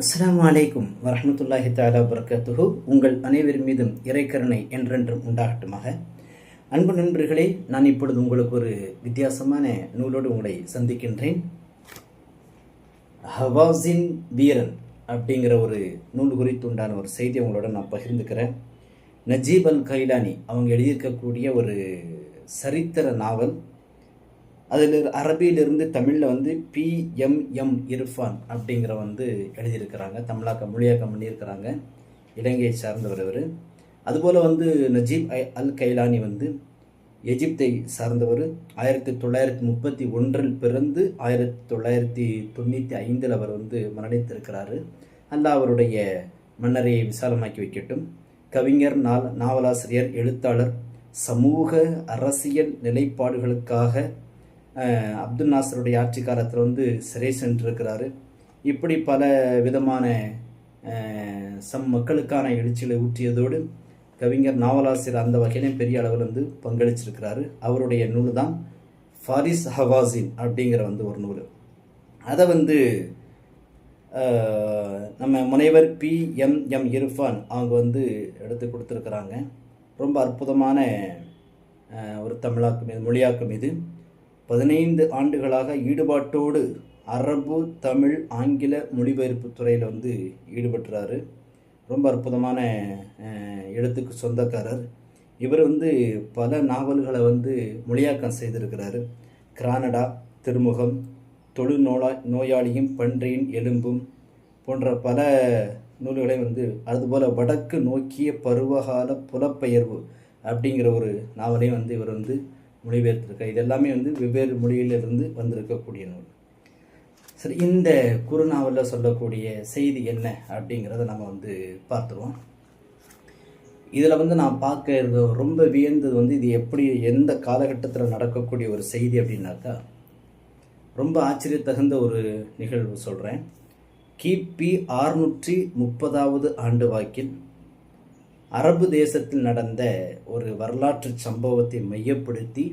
அஸ்லாம் அலைக்கும் வரமத்துல்லாஹி தாலா வபரகாத்துஹு. உங்கள் அனைவர் மீதும் இறைக்கருணை என்றென்றும் உண்டாகட்டுமாக. அன்பு நண்பர்களே நான் இப்பொழுது உங்களுக்கு ஒரு வித்தியாசமான நூலோடு உங்களை சந்திக்கின்றேன். ஹவாஸின் வீரன் அப்படிங்கிற ஒரு நூல் குறித்து உண்டான ஒரு செய்தி உங்களோட நான் பகிர்ந்துக்கிறேன். நஜீப் அல் கைலானி அவங்க எழுதியிருக்கக்கூடிய ஒரு சரித்திர நாவல் அதில் அரபியிலிருந்து தமிழில் வந்து பிஎம்எம் இர்ஃபான் அப்படிங்கிற வந்து எழுதியிருக்கிறாங்க. தமிழாக்கம் மொழியாக்கம் பண்ணியிருக்கிறாங்க. இலங்கையை சார்ந்தவர் இவர். அதுபோல் வந்து நஜீப் அல் கைலானி வந்து எஜிப்தை சார்ந்தவர். ஆயிரத்தி தொள்ளாயிரத்தி முப்பத்தி ஒன்றில் பிறந்து ஆயிரத்தி தொள்ளாயிரத்தி தொண்ணூற்றி ஐந்தில் அவர் வந்து மரணித்திருக்கிறாரு. அல்ல அவருடைய மன்னரையை விசாலமாக்கி வைக்கட்டும். கவிஞர் நாவ நாவலாசிரியர் எழுத்தாளர் சமூக அரசியல் நிலைப்பாடுகளுக்காக அப்துல் நாசருடைய ஆட்சி காலத்தில் வந்து சிறை சென்றிருக்கிறாரு. இப்படி பல விதமான சம் மக்களுக்கான எழுச்சிகளை ஊற்றியதோடு கவிஞர் நாவலாசிரியர் அந்த வகையிலும் பெரிய அளவில் வந்து பங்களிச்சிருக்கிறாரு. அவருடைய நூல் தான் ஃபாரிஸ் ஹவாசின் அப்படிங்கிற வந்து ஒரு நூல். அதை வந்து நம்ம முனைவர் பி எம் எம் இர்ஃபான் அவங்க வந்து எடுத்து கொடுத்துருக்குறாங்க. ரொம்ப அற்புதமான ஒரு தமிழாக்கம் இது மொழியாக்கம் இது. பதினைந்து ஆண்டுகளாக ஈடுபாட்டோடு அரபு தமிழ் ஆங்கில மொழிபெயர்ப்பு துறையில் வந்து ஈடுபட்டுறாரு. ரொம்ப அற்புதமான எழுத்துக்கு சொந்தக்காரர். இவர் வந்து பல நாவல்களை வந்து மொழியாக்கம் செய்திருக்கிறாரு. கிரானடா திருமுகம் தொழு நோயா நோயாளியும் பன்றியின் எலும்பும் போன்ற பல நூல்களை வந்து அதுபோல் வடக்கு நோக்கிய பருவகால புலப்பெயர்வு அப்படிங்கிற ஒரு நாவலையும் வந்து இவர் வந்து மொழிபெயர்த்திருக்கார் இது எல்லாமே வந்து வெவ்வேறு மொழியிலிருந்து வந்திருக்கக்கூடிய நூல் சரி இந்த குறுநாவலில் சொல்லக்கூடிய செய்தி என்ன அப்படிங்கிறத நம்ம வந்து பார்த்துருவோம். இதில் வந்து நான் பார்க்கறது ரொம்ப வியந்தது வந்து இது எப்படி எந்த காலகட்டத்தில் நடக்கக்கூடிய ஒரு செய்தி அப்படின்னாக்கா ரொம்ப ஆச்சரியத்தகுந்த ஒரு நிகழ்வு சொல்கிறேன் கிபி ஆறுநூற்றி முப்பதாவது ஆண்டு வாக்கில் அரபு தேசத்தில் நடந்த ஒரு வரலாற்று சம்பவத்தை மையப்படுத்தி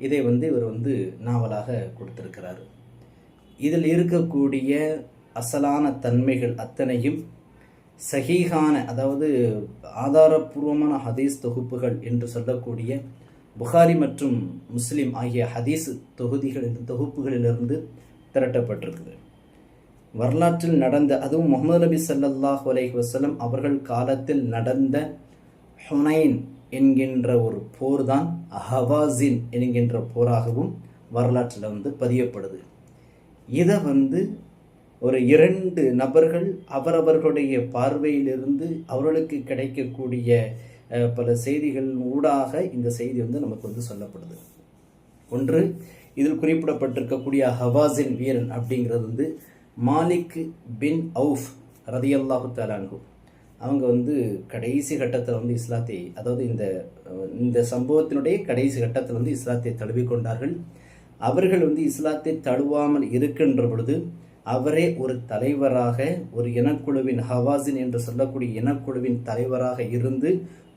இதை வந்து இவர் வந்து நாவலாக கொடுத்திருக்கிறார். இதில் இருக்கக்கூடிய அசலான தன்மைகள் அத்தனையும் சஹீகான அதாவது ஆதாரபூர்வமான ஹதீஸ் தொகுப்புகள் என்று சொல்லக்கூடிய புகாரி மற்றும் முஸ்லீம் ஆகிய ஹதீஸ் தொகுதிகள் தொகுப்புகளிலிருந்து திரட்டப்பட்டிருக்குது. வரலாற்றில் நடந்த அதுவும் முகமது நபி சல்லாஹ் அலஹி வசலம் அவர்கள் காலத்தில் நடந்த ஹுனைன் என்கின்ற ஒரு போர் தான் ஹவாசின் என்கின்ற போராகவும் வரலாற்றில் வந்து பதியப்படுது. இதை வந்து ஒரு இரண்டு நபர்கள் அவரவர்களுடைய பார்வையிலிருந்து அவர்களுக்கு கிடைக்கக்கூடிய பல செய்திகள் ஊடாக இந்த செய்தி வந்து நமக்கு வந்து சொல்லப்படுது. ஒன்று இதில் குறிப்பிடப்பட்டிருக்கக்கூடிய ஹவாஸின் வீரன் அப்படிங்கிறது வந்து மாலிக் பின் அவுஃப் ரதியல்லாஹு தலான்கு அவங்க வந்து கடைசி கட்டத்தில் வந்து இஸ்லாத்தை அதாவது இந்த இந்த சம்பவத்தினுடைய கடைசி கட்டத்தில் வந்து இஸ்லாத்தை தழுவிக்கொண்டார்கள். அவர்கள் வந்து இஸ்லாத்தை தழுவாமல் இருக்கின்ற பொழுது அவரே ஒரு தலைவராக ஒரு இனக்குழுவின் ஹவாஸின் என்று சொல்லக்கூடிய இனக்குழுவின் தலைவராக இருந்து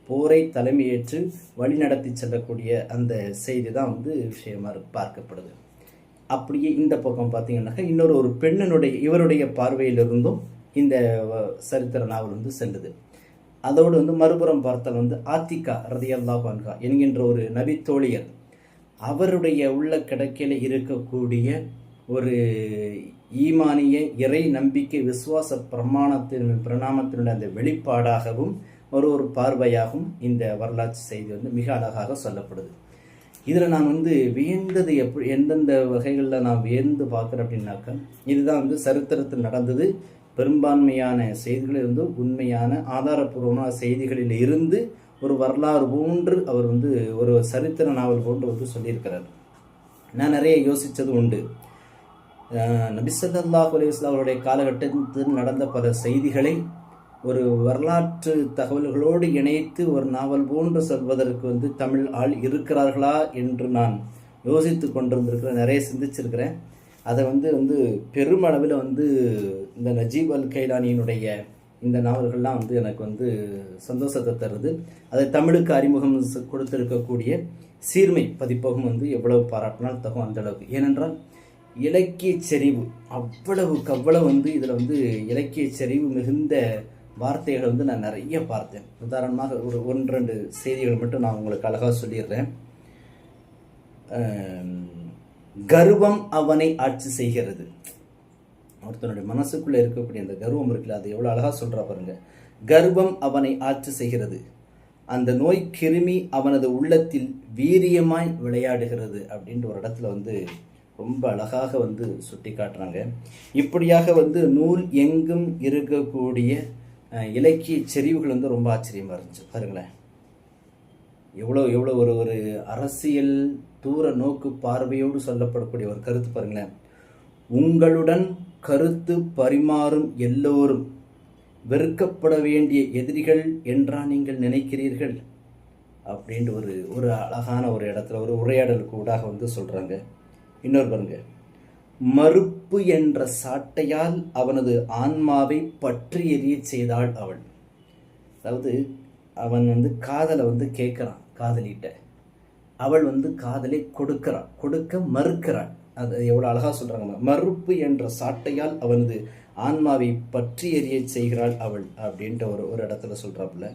போரை தலைமையேற்று வழிநடத்தி செல்லக்கூடிய அந்த செய்தி தான் வந்து விஷயமா பார்க்கப்படுது. அப்படியே இந்த பக்கம் பார்த்தீங்கன்னாக்கா இன்னொரு ஒரு பெண்ணினுடைய இவருடைய பார்வையிலிருந்தும் இந்த வ- சரித்திர நாவல் வந்து செல்லுது. அதோடு வந்து மறுபுறம் பார்த்தால் வந்து ஆத்திகா ரதியல்லா பான்கா என்கின்ற ஒரு நபித்தோழியர் அவருடைய உள்ள கிடக்கையில் இருக்கக்கூடிய ஒரு ஈமானிய இறை நம்பிக்கை விசுவாச பிரமாணத்தின் பிரணாமத்தினுடைய அந்த வெளிப்பாடாகவும் ஒரு ஒரு பார்வையாகவும் இந்த வரலாற்று செய்தி வந்து மிக அழகாக சொல்லப்படுது. இதில் நான் வந்து வியந்தது எப்படி எந்தெந்த வகைகளில் நான் வியந்து பார்க்குறேன் அப்படின்னாக்கா இதுதான் வந்து சரித்திரத்தில் நடந்தது. பெரும்பான்மையான செய்திகளில் இருந்து உண்மையான ஆதாரபூர்வமான செய்திகளில் இருந்து ஒரு வரலாறு போன்று அவர் வந்து ஒரு சரித்திர நாவல் போன்று வந்து சொல்லியிருக்கிறார். நான் நிறைய யோசித்தது உண்டு. நபிசல்லாஹ் அலி அவருடைய காலகட்டத்தில் நடந்த பல செய்திகளை ஒரு வரலாற்று தகவல்களோடு இணைத்து ஒரு நாவல் போன்று சொல்வதற்கு வந்து தமிழ் ஆள் இருக்கிறார்களா என்று நான் யோசித்து கொண்டிருந்திருக்கிறேன் நிறைய சிந்திச்சிருக்கிறேன். அதை வந்து வந்து பெருமளவில் வந்து இந்த நஜீப் அல் கைலானியினுடைய இந்த நாவல்கள்லாம் வந்து எனக்கு வந்து சந்தோஷத்தை தருது. அதை தமிழுக்கு அறிமுகம் கொடுத்திருக்கக்கூடிய சீர்மை பதிப்பகம் வந்து எவ்வளவு பாராட்டினால் தகும் அந்த அளவுக்கு. ஏனென்றால் இலக்கிய செறிவு அவ்வளவுக்கு அவ்வளவு வந்து இதில் வந்து இலக்கிய செறிவு மிகுந்த வார்த்தைகளை வந்து நான் நிறைய பார்த்தேன். உதாரணமாக ஒரு ஒன்று ரெண்டு செய்திகள் மட்டும் நான் உங்களுக்கு அழகாக சொல்லிடுறேன். கர்வம் அவனை ஆட்சி செய்கிறது. ஒருத்தனுடைய மனசுக்குள்ளே இருக்கக்கூடிய அந்த கர்வம் இருக்குல்ல அது எவ்வளோ அழகாக சொல்கிறா பாருங்க. கர்வம் அவனை ஆட்சி செய்கிறது. அந்த நோய் கிருமி அவனது உள்ளத்தில் வீரியமாய் விளையாடுகிறது அப்படின்ற ஒரு இடத்துல வந்து ரொம்ப அழகாக வந்து சுட்டி காட்டுறாங்க இப்படியாக வந்து நூல் எங்கும் இருக்கக்கூடிய இலக்கிய செறிவுகள் வந்து ரொம்ப ஆச்சரியமா இருந்துச்சு. பாருங்களேன். எவ்வளோ எவ்வளோ ஒரு ஒரு அரசியல் தூர நோக்கு பார்வையோடு சொல்லப்படக்கூடிய ஒரு கருத்து பாருங்களேன். உங்களுடன் கருத்து பரிமாறும் எல்லோரும் வெறுக்கப்பட வேண்டிய எதிரிகள் என்றா நீங்கள் நினைக்கிறீர்கள்? அப்படின்ட்டு ஒரு ஒரு அழகான ஒரு இடத்துல ஒரு உரையாடலுக்கு ஊடாக வந்து சொல்கிறாங்க இன்னொரு பாருங்கள் மறுப்பு என்ற சாட்டையால் அவனது ஆன்மாவை பற்றி எரிய செய்தாள் அவள் அதாவது அவன் வந்து காதலை வந்து கேட்குறான் காதலிட்ட. அவள் வந்து காதலை கொடுக்கிறான் கொடுக்க மறுக்கிறாள். அது எவ்வளோ அழகாக சொல்கிறாங்க மறுப்பு என்ற சாட்டையால் அவனது ஆன்மாவை பற்றி எறிய செய்கிறாள் அவள் அப்படின்ற ஒரு ஒரு இடத்துல சொல்கிறாப்புல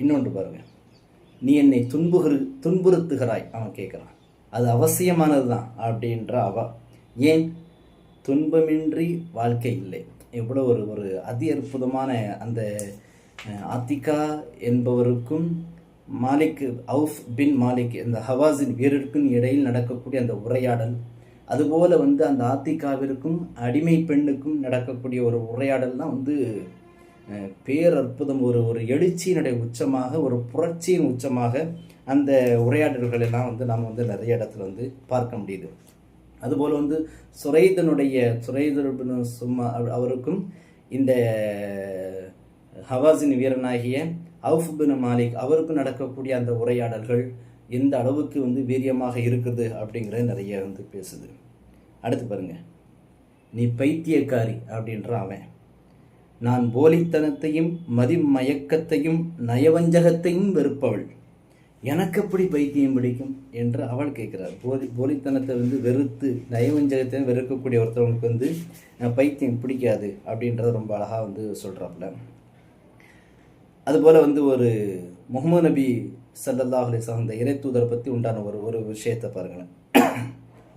இன்னொன்று பாருங்கள் நீ என்னை துன்புறு துன்புறுத்துகிறாய் அவன் கேட்குறான். அது அவசியமானது தான் அப்படின்ற அவ. ஏன்? துன்பமின்றி வாழ்க்கை இல்லை. எவ்வளோ ஒரு ஒரு அதி அற்புதமான அந்த ஆத்திகா என்பவருக்கும் மாலிக் அவுஃப் பின் மாலிக் இந்த ஹவாஸின் வீரருக்கும் இடையில் நடக்கக்கூடிய அந்த உரையாடல் அதுபோல் வந்து அந்த ஆத்திகாவிற்கும் அடிமை பெண்ணுக்கும் நடக்கக்கூடிய ஒரு உரையாடல் தான் வந்து பேரற்புதம் ஒரு ஒரு எழுச்சியினுடைய உச்சமாக ஒரு புரட்சியின் உச்சமாக அந்த உரையாடல்கள் எல்லாம் வந்து நாம் வந்து நிறைய இடத்துல வந்து பார்க்க முடியுது. அதுபோல் வந்து சுரைதனுடைய சுரைதன் சும்மா அவருக்கும் இந்த ஹவாஸின் வீரனாகிய அவுஃப் பின் மாலிக் அவருக்கும் நடக்கக்கூடிய அந்த உரையாடல்கள் எந்த அளவுக்கு வந்து வீரியமாக இருக்குது அப்படிங்கிறத நிறைய வந்து பேசுது. அடுத்து பாருங்க. நீ பைத்தியக்காரி அப்படின்ற அவன். நான் போலித்தனத்தையும் மதிமயக்கத்தையும் நயவஞ்சகத்தையும் வெறுப்பவள். எனக்கு எப்படி பைத்தியம் பிடிக்கும் என்று அவள் கேட்கிறார். போலி போலித்தனத்தை வந்து வெறுத்து நயவஞ்சகத்தை வெறுக்கக்கூடிய ஒருத்தவங்களுக்கு வந்து பைத்தியம் பிடிக்காது அப்படின்றத ரொம்ப அழகாக வந்து சொல்கிறாப்புல அதுபோல் வந்து ஒரு முகமது நபி சல்லல்லாஹ் அலிஸ்லாம் அந்த இறை தூதரை பற்றி உண்டான ஒரு ஒரு விஷயத்தை பாருங்களேன்.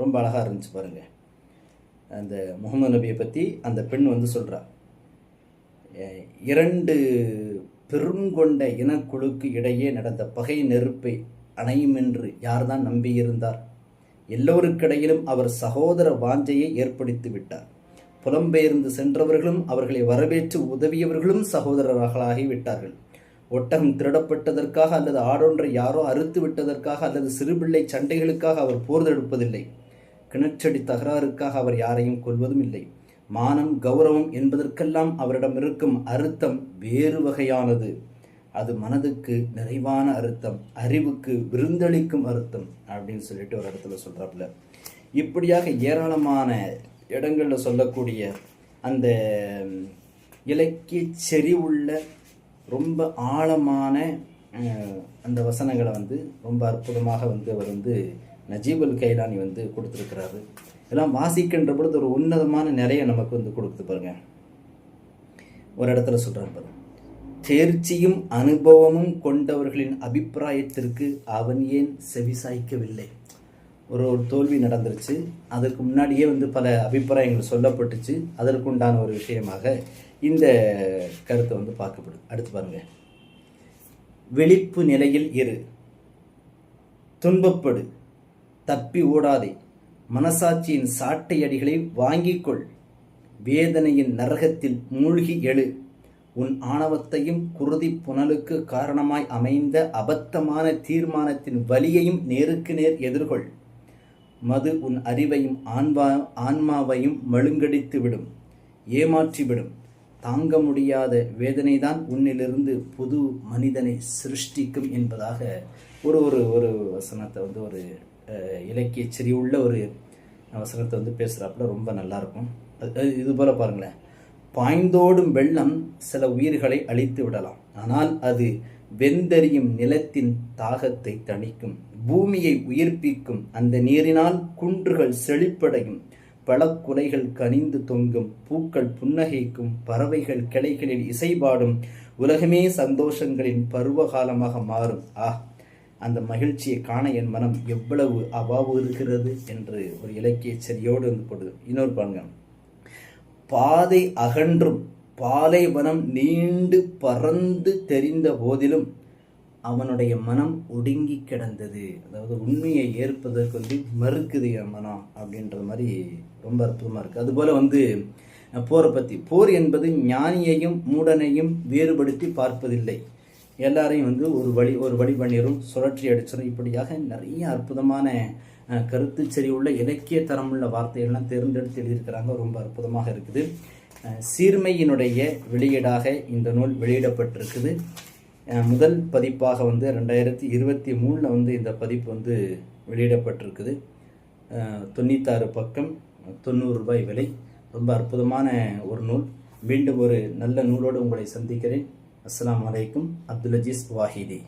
ரொம்ப அழகாக இருந்துச்சு பாருங்கள் அந்த முகமது நபியை பற்றி அந்த பெண் வந்து சொல்றா. இரண்டு பெருங்கொண்ட இனக்குழுக்கு இடையே நடந்த பகை நெருப்பை அணையும் என்று யார்தான் நம்பியிருந்தார்? எல்லோருக்கிடையிலும் அவர் சகோதர வாஞ்சையை ஏற்படுத்தி விட்டார். புலம்பெயர்ந்து சென்றவர்களும் அவர்களை வரவேற்று உதவியவர்களும் சகோதரர்களாகி விட்டார்கள். ஒட்டகம் திருடப்பட்டதற்காக அல்லது ஆடொன்றை யாரோ அறுத்து விட்டதற்காக அல்லது சிறுபிள்ளை சண்டைகளுக்காக அவர் போர்தெடுப்பதில்லை கிணற்றடி தகராறுக்காக அவர் யாரையும் கொல்வதும் இல்லை மானம் கௌரவம் என்பதற்கெல்லாம் அவரிடம் இருக்கும் அர்த்தம் வேறு வகையானது. அது மனதுக்கு நிறைவான அர்த்தம் அறிவுக்கு விருந்தளிக்கும் அர்த்தம் அப்படின்னு சொல்லிட்டு ஒரு இடத்துல சொல்றாப்புல. இப்படியாக ஏராளமான இடங்களில் சொல்லக்கூடிய அந்த இலக்கிய செறிவுள்ள ரொம்ப ஆழமான அந்த வசனங்களை வந்து ரொம்ப அற்புதமாக வந்து அவர் வந்து நஜீபுல் கைலானி வந்து கொடுத்துருக்கிறாரு. இதெல்லாம் வாசிக்கின்ற பொழுது ஒரு உன்னதமான நிறைய நமக்கு வந்து கொடுக்குது பாருங்க. ஒரு இடத்துல சொல்கிறார் பாருங்க தேர்ச்சியும் அனுபவமும் கொண்டவர்களின் அபிப்பிராயத்திற்கு அவன் ஏன் செவிசாய்க்கவில்லை? ஒரு ஒரு தோல்வி நடந்துருச்சு. அதுக்கு முன்னாடியே வந்து பல அபிப்பிராயங்கள் சொல்லப்பட்டுச்சு. அதற்குண்டான ஒரு விஷயமாக இந்த கருத்தை வந்து பார்க்கப்படும். அடுத்து பாருங்க. விழிப்பு நிலையில் இரு. துன்பப்படு. தப்பி ஓடாதே. மனசாட்சியின் சாட்டை அடிகளை வாங்கிக் கொள் வேதனையின் நரகத்தில் மூழ்கி எழு. உன் ஆணவத்தையும் குருதி புனலுக்கு காரணமாய் அமைந்த அபத்தமான தீர்மானத்தின் வலியையும் நேருக்கு நேர் எதிர்கொள். மது உன் அறிவையும் ஆன்மா ஆன்மாவையும் மழுங்கடித்து விடும் ஏமாற்றிவிடும். தாங்க முடியாத வேதனைதான் உன்னிலிருந்து புது மனிதனை சிருஷ்டிக்கும் என்பதாக ஒரு ஒரு ஒரு வசனத்தை வந்து ஒரு இலக்கிய இலக்கிய உள்ள ஒரு வசனத்தை வந்து பேசுகிறாப்புல ரொம்ப நல்லா இருக்கும் அது- இது போல பாருங்களேன். பாய்ந்தோடும் வெள்ளம் சில உயிர்களை அழித்து விடலாம். ஆனால் அது வெந்தறியும் நிலத்தின் தாகத்தை தணிக்கும். பூமியை உயிர்ப்பிக்கும். அந்த நீரினால் குன்றுகள் செழிப்படையும். பழக்குலைகள் கனிந்து தொங்கும். பூக்கள் புன்னகைக்கும். பறவைகள் கிளைகளில் இசைபாடும். உலகமே சந்தோஷங்களின் பருவகாலமாக மாறும். ஆ அந்த மகிழ்ச்சியை காண என் மனம் எவ்வளவு அவாவு இருக்கிறது என்று ஒரு இலக்கிய சரியோடு வந்து போடுது. இன்னொரு பாருங்க. பாதை அகன்றும் பாலைவனம் நீண்டு பறந்து தெரிந்த போதிலும் அவனுடைய மனம் ஒடுங்கி கிடந்தது. அதாவது உண்மையை ஏற்பதற்கு வந்து மறுக்குது என் மனம் அப்படின்ற மாதிரி ரொம்ப அற்புதமாக இருக்குது அதுபோல் வந்து போரை பற்றி போர் என்பது ஞானியையும் மூடனையும் வேறுபடுத்தி பார்ப்பதில்லை. எல்லாரையும் வந்து ஒரு வழி ஒரு வழி பண்ணிடும் சுழற்றி அடிச்சிடும் இப்படியாக நிறைய அற்புதமான கருத்து கருத்துச் உள்ள இலக்கிய தரமுள்ள வார்த்தைகள்லாம் தேர்ந்தெடுத்து எழுதியிருக்கிறாங்க. ரொம்ப அற்புதமாக இருக்குது. சீர்மையினுடைய வெளியீடாக இந்த நூல் வெளியிடப்பட்டிருக்குது. முதல் பதிப்பாக வந்து ரெண்டாயிரத்தி இருபத்தி மூணில் வந்து இந்த பதிப்பு வந்து வெளியிடப்பட்டிருக்குது. தொண்ணூத்தாறு பக்கம் தொண்ணூறு ரூபாய் விலை. ரொம்ப அற்புதமான ஒரு நூல். மீண்டும் ஒரு நல்ல நூலோடு உங்களை சந்திக்கிறேன். அஸ்லாம் வலைக்கும் அப்துல் அஜீஸ் வாஹிதி